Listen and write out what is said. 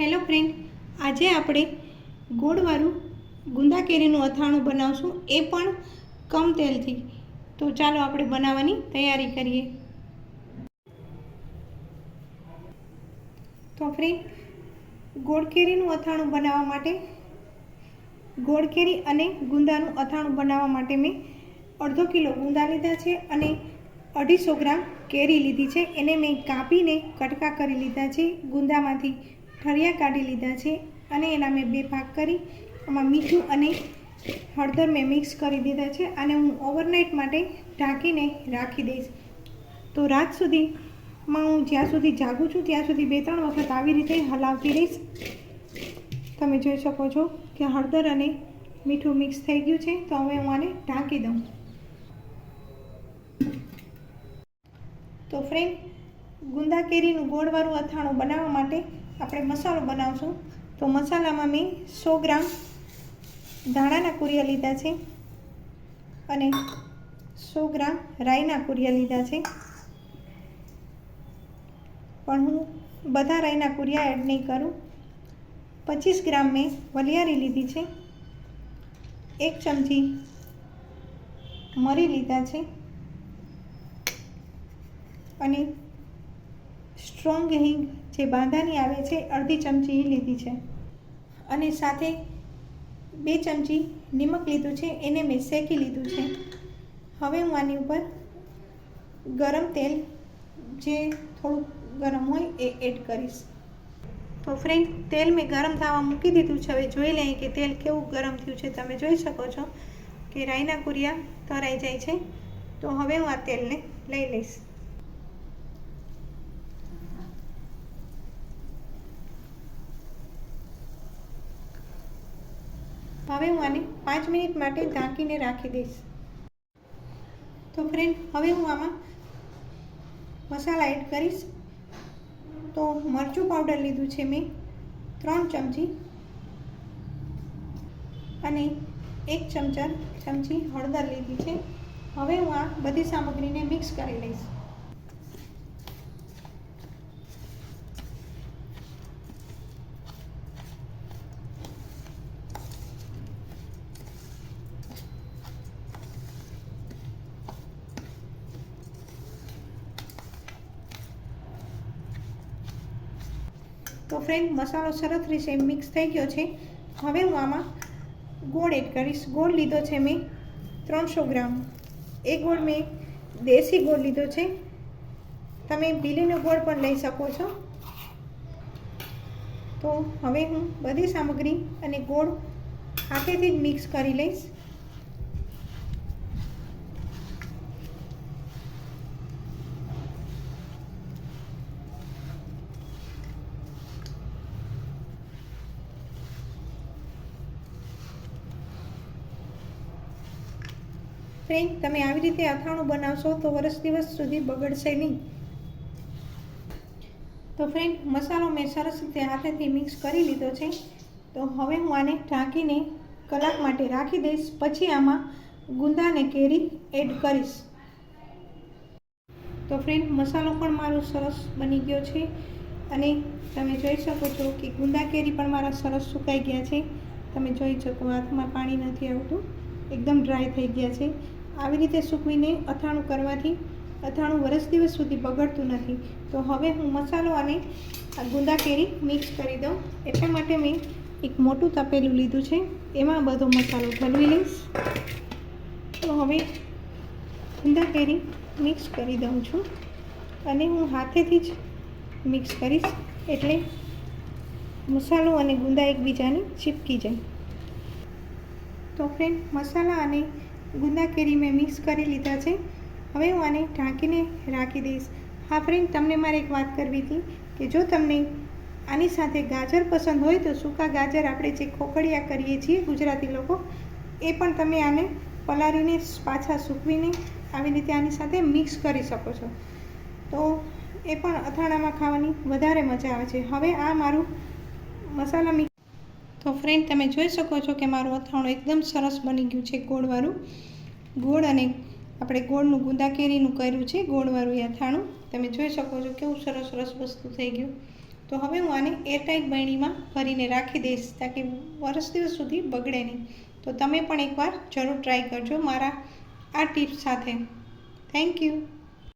Hello friend આજે આપણે ગોળવાળું ગુંદા કેરીનું અથાણું બનાવશું. એ પણ કમ તેલથી. તો ચાલો આપણે બનાવવાની તૈયારી કરીએ. તો ફ્રેન્ડ ગોળ કેરીનું અથાણું બનાવવા માટે ગોળ કેરી અને ગુંદાનું અથાણું બનાવવા માટે મેં અડધો કિલો ગુંદા લીધા છે અને અઢીસો ગ્રામ કેરી લીધી છે. એને મેં કાપીને કટકા કરી લીધા છે ગુંદામાંથી. ઠળિયા કાઢી લીધા છે અને એના મેં બે ભાગ કરી. એમાં મીઠું અને હળદર મેં મિક્સ કરી દીધા છે અને હું ઓવરનાઇટ માટે ઢાંકીને રાખી દઈશ. તો રાત સુધીમાં હું જ્યાં સુધી જાગું છું ત્યાં સુધી બે ત્રણ વખત આવી રીતે હલાવતી રહીશ. તમે જોઈ શકો છો કે હળદર અને મીઠું મિક્સ થઈ ગયું છે, તો હવે હું આને ઢાંકી દઉં. તો ફ્રેન્ડ ગુંદા કેરીનું ગોળવાળું અથાણું બનાવવા માટે આપણે મસાલો બનાવશું. તો મસાલામાં મેં સો ગ્રામ ધાણાના કુરિયા લીધા છે અને સો ગ્રામ રાઈના કુરિયા લીધા છે. પણ હું બધા રાઈના કુરિયા એડ નહીં કરું. પચીસ ગ્રામ મેં વલિયારી લીધી છે. એક ચમચી મરી લીધા છે. અને સ્ટ્રોંગ હિંગ જે બાંધાની આવે છે, અડધી ચમચી લીધી છે. અને સાથે બે ચમચી નિમક લીધું છે, એને મેં શેકી લીધું છે. હવે હું આની ઉપર ગરમ તેલ જે થોડું ગરમ હોય એ એડ કરીશ. તો ફ્રેન્ડ તેલ મેં ગરમ થવા મૂકી દીધું છે. હવે જોઈ લઈએ કે તેલ કેવું ગરમ થયું છે. તમે જોઈ શકો છો કે રાઈના કુરિયા તરાઈ જાય છે. તો હવે હું આ તેલને લઈ લઈશ. હવે હું આને પાંચ મિનિટ માટે ઢાંકીને રાખી દઈશ. તો ફ્રેન્ડ હવે હું આમાં મસાલા એડ કરીશ. તો મરચું પાવડર લીધું છે મેં, ત્રણ ચમચી. અને એક ચમચા, ચમચી હળદર લીધી છે. હવે હું આ બધી સામગ્રીને મિક્સ કરી લઈશ. તો ફ્રેન્ડ મસાલો સરસ રીતે મિક્સ થઈ ગયો છે. હવે હું આમાં ગોળ એડ કરીશ. ગોળ લીધો છે મેં ત્રણસો ગ્રામ. એ ગોળ મેં દેશી ગોળ લીધો છે. તમે બીલીનો ગોળ પણ લઈ શકો છો. તો હવે હું બધી સામગ્રી અને ગોળ હાથેથી જ મિક્સ કરી લઈશ. ફ્રેન્ડ તમે આવી રીતે અથાણું બનાવશો તો વર્ષ દિવસ સુધી બગડશે નહીં. તો ફ્રેન્ડ મસાલો મેં સરસ રીતે હાથેથી મિક્સ કરી લીધો છે. તો હવે હું આને ઢાંકીને કલાક માટે રાખી દઈશ. પછી આમાં ગુંદાને કેરી એડ કરીશ. તો ફ્રેન્ડ મસાલો પણ મારો સરસ બની ગયો છે. અને તમે જોઈ શકો છો કે ગુંદા કેરી પણ મારા સરસ સુકાઈ ગયા છે. તમે જોઈ શકો, હાથમાં પાણી નથી આવતું. એકદમ ડ્રાય થઈ ગયા છે. આવી રીતે સૂકવીને અથાણું કરવાથી અથાણું વરસ દિવસ સુધી બગડતું નથી. તો હવે હું મસાલો અને આ ગુંદા કેરી મિક્સ કરી દઉં. એટલા માટે મેં એક મોટું તપેલું લીધું છે. એમાં બધો મસાલો ભરવી લઈશ. તો હવે ગુંદા કેરી મિક્સ કરી દઉં છું. અને હું હાથેથી જ મિક્સ કરીશ એટલે મસાલો અને ગુંદા એકબીજાને ચીપકી જાય. તો ફ્રેન્ડ મસાલા અને ગુંદા કેરી મેં મિક્સ કરી લીધા છે. હવે હું આને ઢાંકીને રાખી દઈશ. હા, ફ્રેન્ડ, તમને મારે એક વાત કરવી હતી કે જો તમને આની સાથે ગાજર પસંદ હોય તો સૂકા ગાજર આપણે જે ખોખડિયા કરીએ છીએ ગુજરાતી લોકો, એ પણ તમે આને પલાળીને પાછા સૂકવીને આવી રીતે આની સાથે મિક્સ કરી શકો છો. તો એ પણ અથાણામાં ખાવાની વધારે મજા આવે છે. હવે આ મારું મસાલા મિક્સ તો ફ્રેન્ડ તમે જોઈ શકો છો કે મારું અથાણું એકદમ સરસ બની ગયું છે ગોળવાળું. ગોળ અને આપણે ગોળનું ગુંદાકેરીનું કર્યું છે ગોળવાળું એ અથાણું. તમે જોઈ શકો છો કેવું સરસ સરસ વસ્તુ થઈ ગયું. તો હવે હું આને એરટાઈટ બરણીમાં ભરીને રાખી દઈશ તાકે વર્ષ દિવસ સુધી બગડે નહીં. તો તમે પણ એકવાર જરૂર ટ્રાય કરજો મારા આ ટિપ્સ સાથે. Thank you